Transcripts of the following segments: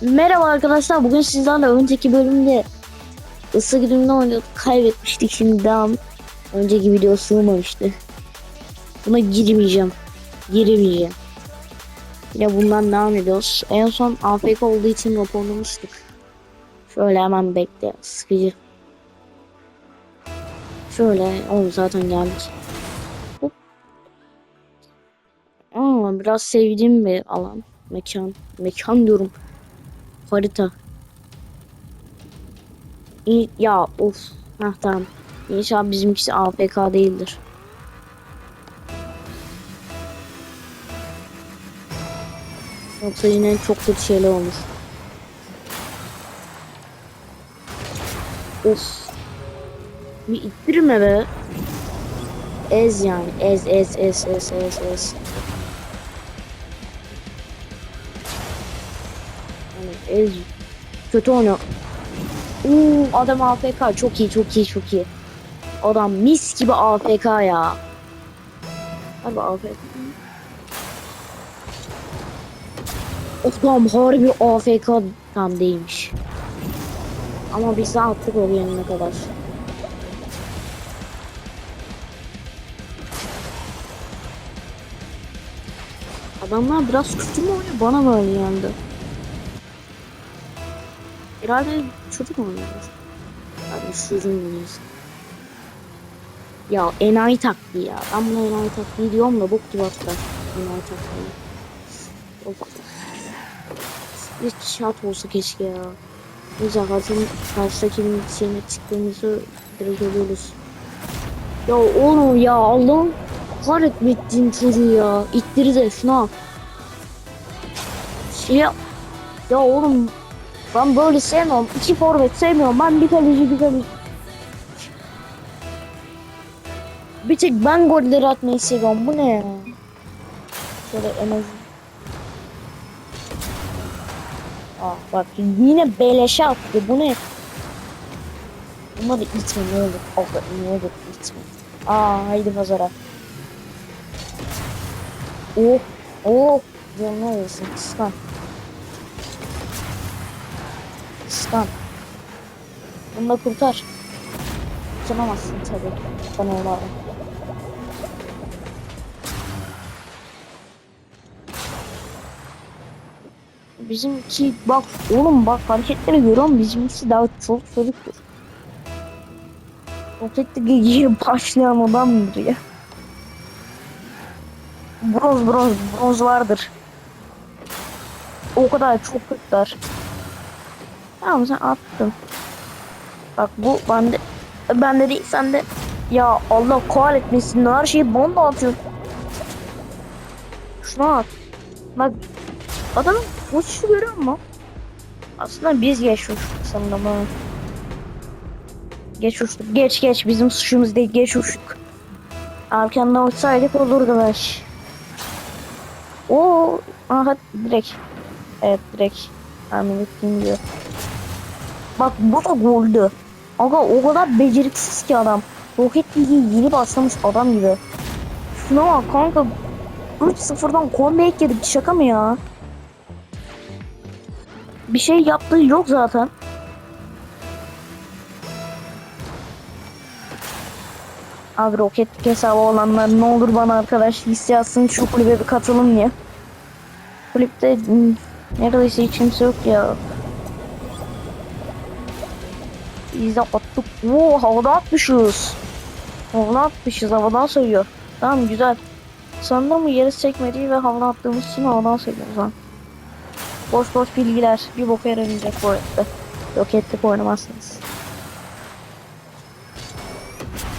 Merhaba arkadaşlar. Bugün sizlerle önceki bölümde ısı güdümünde oynuyorduk. Kaybetmiştik şimdi devam. Önceki video sığmamıştı. Buna girmeyeceğim. Girmeyeceğim. Yine bundan devam ediyoruz. En son AFK olduğu için raporlamıştık. Şöyle hemen bekle. Sıkıcı. Şöyle. Oğlum zaten geldik. Hop. Aa, biraz sevdiğim bir alan. Mekan. Mekan diyorum. Harita. İyi, ya of. Heh tamam. İnşallah bizimkisi AFK değildir. Yoksa yine çok kötü şeyler olur. Of. Bir ittirme be. Ez yani. Ez ez ez ez ez ez. Ez. Kötü oynuyor. Uuu adam AFK çok iyi çok iyi çok iyi. Adam mis gibi AFK ya. Abi AFK. Adam harbi AFK tam değilmiş. Ama biz de attık o yanına kadar. Adamlar biraz kötü mü oynuyor? Bana böyle geldi. Herhalde çocuk oynuyoruz. Hadi şurun oynuyoruz. Ya enayi taktiği ya. Ben buna enayi taktiği diyorum da bok gibi hatta. Enayi taktiği. Of. Bir şart olsa keşke ya. Neyse zaten karşıdakinin şeyine çıktığımızı direkt görüyoruz. Ya oğlum ya Allah'ım kahretmetin çocuğu ya. İttiri de şuna. Şey ya oğlum ben böyle sevmiyorum. İki forvet sevmiyorum. Ben bir kaleci bir kaleci. Bir tek ben golleri atmayı seviyorum. Bu ne ya? Şöyle en az. Aa bak yine beleşe attı. Bu ne? Bunları itme ne olur. Allah ne olur itme. Aa haydi pazara. Oh oh. Canına arasın. Kıskan. Kıskan. Bunu da kurtar. Kurtaramazsın tabii. Ben olmadım. Bizimki bak oğlum bak hareketleri görüyorum bizimkisi daha çok çocuktur. Roketli geyiğe başlayan adamdır ya. Bronz bronz bronz vardır. O kadar çok kötüler. Tamam sen attın. Bak bu bende bende değil sende. Ya Allah kahretmesin her şeyi bana atıyor. Şuna at. Bak adamın uçuşu görüyor musun? Aslında biz geç uçtuk sanırım ha. Geç uçtuk. Geç geç bizim suçumuz değil geç uçtuk. Erkenden uçsaydık olurdu belki. Oo, aha direkt. Evet direkt. Tahmin ettiğim gibi. Bak bu da goldü. Aga o kadar beceriksiz ki adam. Roket League'i yeni başlamış adam gibi. Şuna bak kanka. 3-0'dan comeback yedik şaka mı ya? Bir şey yaptığı yok zaten. Abi roket hesabı olanlar ne olur bana arkadaş liste yazsın şu kulübe bir katılın diye. Kulüpte hmm, neredeyse hiç kimse yok ya. Biz de attık. Oo havada atmışız. Havada atmışız havadan sayıyor. Tamam güzel. Sanırım yeri çekmediği ve havada attığımız için havadan sayıyor o zaman. Boş boş bilgiler bir boka yaramayacak bu arada. Roketlik oynamazsınız.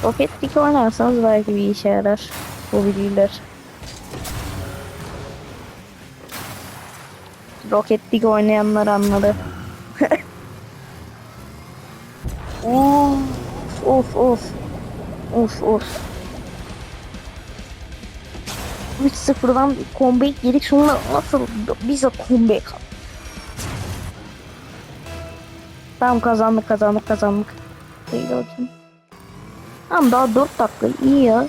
Roketlik oynarsanız belki bir işe yarar. Bu bilgiler. Roketlik oynayanlar anladı. Of of of. Of of. 3-0'dan comeback yedik sonra nasıl bize comeback Tamam kazandık kazandık kazandık. Değil bakayım. Tamam daha 4 dakika iyi ya.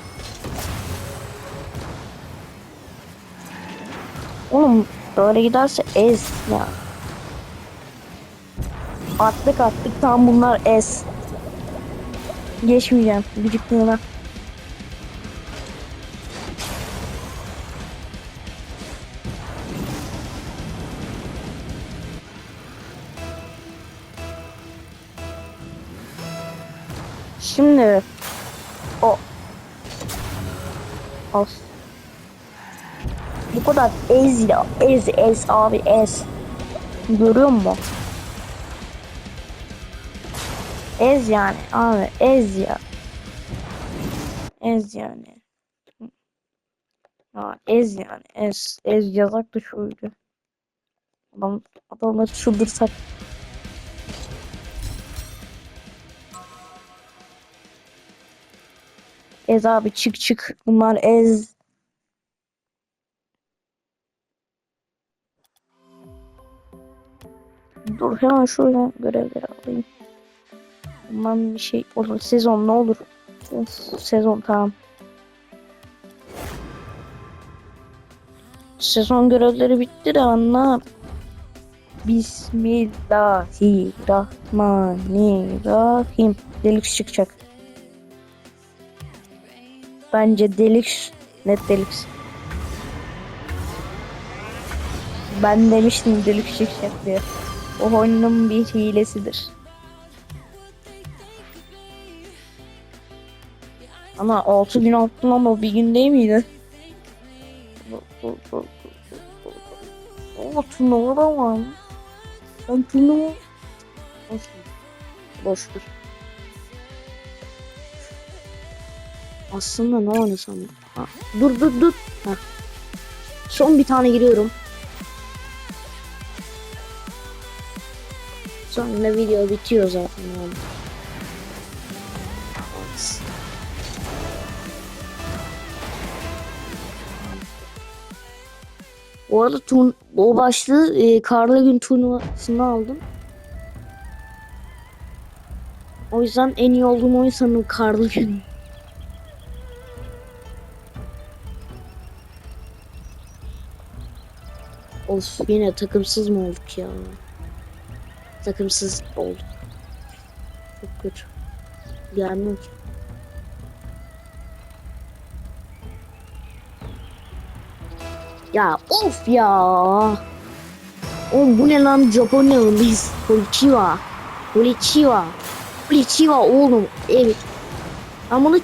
Oğlum böyle giderse ez ya. Attık attık tam bunlar S. Geçmeyeceğim gıcıklığına. Şimdi o As. Bu kadar ez ya. Ez ez abi ez. Görüyor musun? Ez yani abi ez ya. Ez yani. Ha, ez yani ez. Ez yazak da şöyle. Adam, adamları çıldırsak. Ez abi çık çık. Bunlar ez. Dur hemen şöyle görevleri alayım. Aman bir şey olur. Sezon ne olur? Sezon tamam. Sezon görevleri bitti de anla. Bismillahirrahmanirrahim. Deluxe çıkacak. Bence Deluxe. Net Deluxe. Ben demiştim Deluxe çıkacak diye. O oyunun bir hilesidir. Ama 6 gün attın ama bir gün değil miydi? O turnuva da var mı? Ben turnuva... Boş ver. Boş ver. Aslında ne oynasam? Ha, dur dur dur. Ha. Son bir tane giriyorum. Sonra video bitiyor zaten abi. Bu arada turn o başlığı e, Karlı Gün turnuvasında aldım. O yüzden en iyi olduğum oyun sanırım Karlı Gün. Of yine takımsız mı olduk ya? Takımsız olduk. Çok kötü. Gelmiyor ki. Ya of ya. Oğlum bu ne lan Japonya biz. Konnichiwa. Konnichiwa. Konnichiwa oğlum. Evet. Bunu...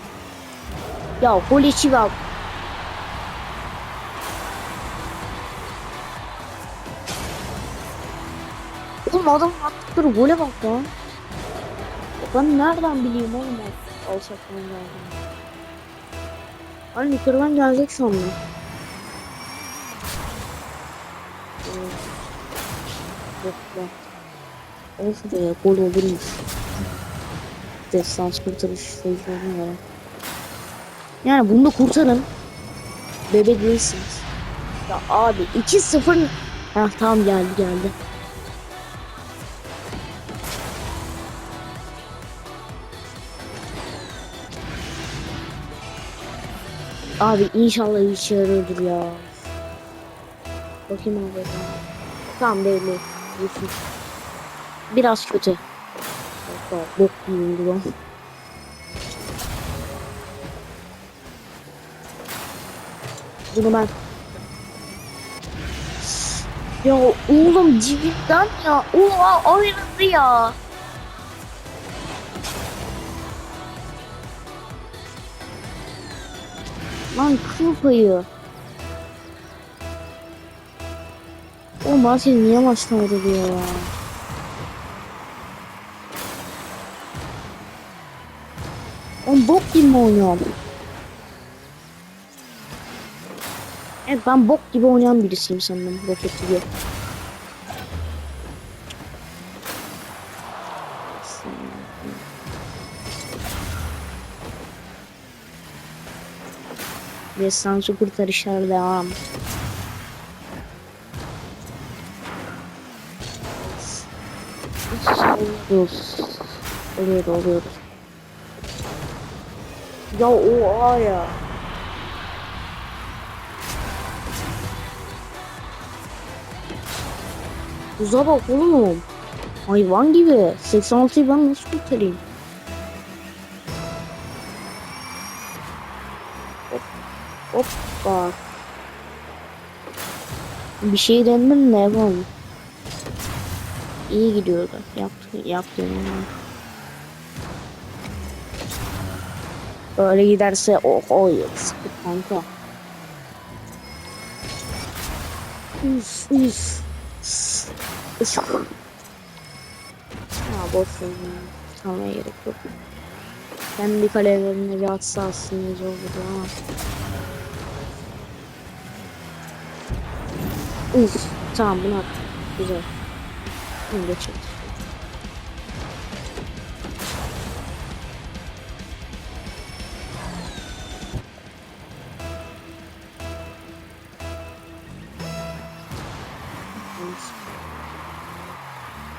Ya Konnichiwa. Oğlum adam attıkları gole bak lan. Ben nereden bileyim oğlum o alçaktan geldiğini. Hani yukarıdan gelecek sandım. Yok. Of be ya gol olurmuş. Destans kurtarış sözlerine göre. Yani bunu da kurtarın. Bebe değilsiniz. Ya abi 2-0 Heh tamam geldi geldi. Abi inşallah işe yarıyordur ya. Bakayım abi. Tamam belli. Yusuf. Biraz kötü. Hatta bok gibi lan. Bunu ben ya oğlum cibinden ya. Oha ayrıldı ya. Lan kıl payı. O maçı niye başlamadı diyor ya. On bok gibi mi oynuyorum? Evet ben bok gibi oynayan birisiyim sanırım roket gibi. Destansı kurtarışlar devam. Oluyor. Oluyor oluyor. Ya o A ya. Uza bak oğlum. Hayvan gibi. 86'yı ben nasıl kurtarayım? Hop. Hoppa. Bir şey denedim de yapamadım. İyi gidiyordu. Yaptı, yaptı yani. Böyle giderse oh oh sıkı kanka. Üf üf. Üf. Ha boş. Tamaya gerek yok. Kendi kalelerine bir atsa aslında güzel olurdu ama. Uf, tamam bunu at. Güzel. Bunu geçelim.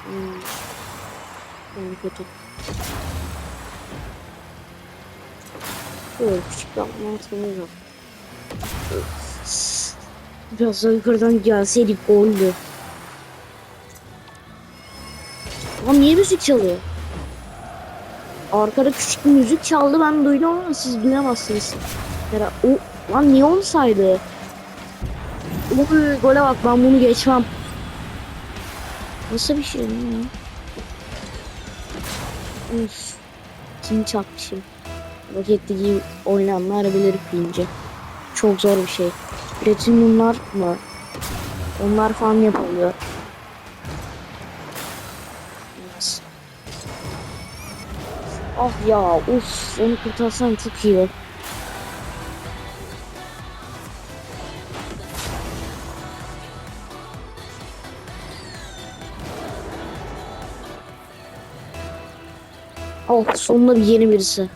Hmm. Kötü. Böyle küçük yapmam sanırım. Biraz yukarıdan gelseydik goldü. Lan niye müzik çalıyor? Arkada küçük bir müzik çaldı ben duydum ama siz duyamazsınız. Yara o lan niye onu saydı? Oy gole bak ben bunu geçmem. Nasıl bir şey ya? Uf. Kim çakmışım? Rocket League oynayanlar bilir pince. Çok zor bir şey. Platinumlar mı? Onlar falan yapılıyor. Ah ya uf onu kurtarsan çok iyi. Oh sonunda bir yeni birisi.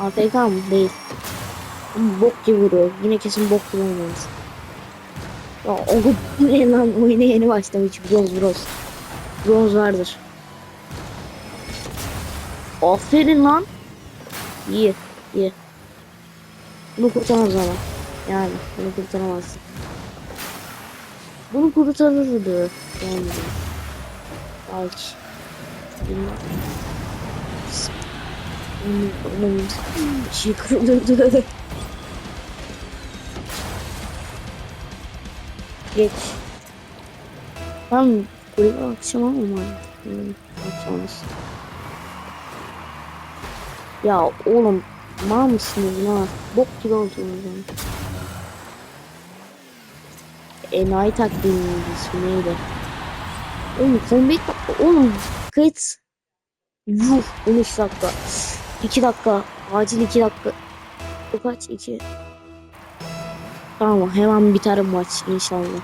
AFK mı? Değil. Ama bok gibi vuruyor. Yine kesin bok gibi oynuyoruz. Ya o ne lan oyuna yeni başlamış. Bronz bronz. Bronz vardır. Aferin lan. İyi. iyi. Bunu kurtaramaz ama. Yani bunu kurtaramazsın. Bunu kurtarırdı. Yani. Belki. Bilmem. Onun şey kırılırdı. Geç. Ben kulübe akşam ama hmm, akşamız. Ya oğlum mal mısınız lan? Bok gibi oldunuz lan. Enayi taktiğinin ismi neydi? Oğlum comeback oğlum kayıt Yuh 13 dakika? 2 dakika acil 2 dakika. Bu kaç? 2 Tamam hemen biter maç inşallah.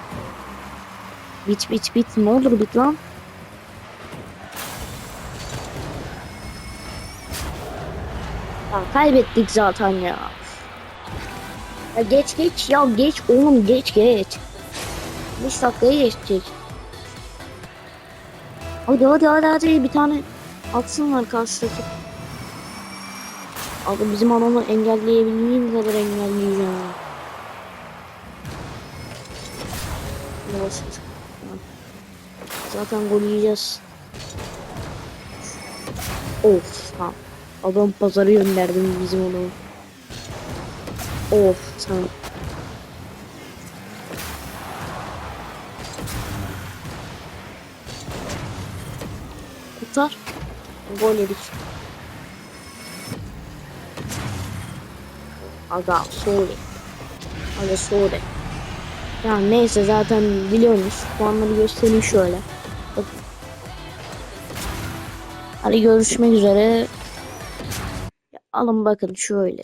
Bit bit bit ne olur bit lan Kaybettik zaten ya Ya geç geç ya geç oğlum geç geç 5 dakikaya geçecek Hadi hadi hadi hadi bir tane atsınlar karşıdaki. Abi bizim adamı engelleyebildiğim kadar engelleyeceğim. Yavaş. Zaten gol yiyeceğiz. Of tamam. Adam pazarı gönderdim bizim adamı. Of tamam. Kurtar. Gol yedik. Aga sorry. Aga sorry. Ya neyse zaten biliyorsunuz. Puanları göstereyim şöyle. Bak. Hadi görüşmek üzere. Alın bakın şöyle.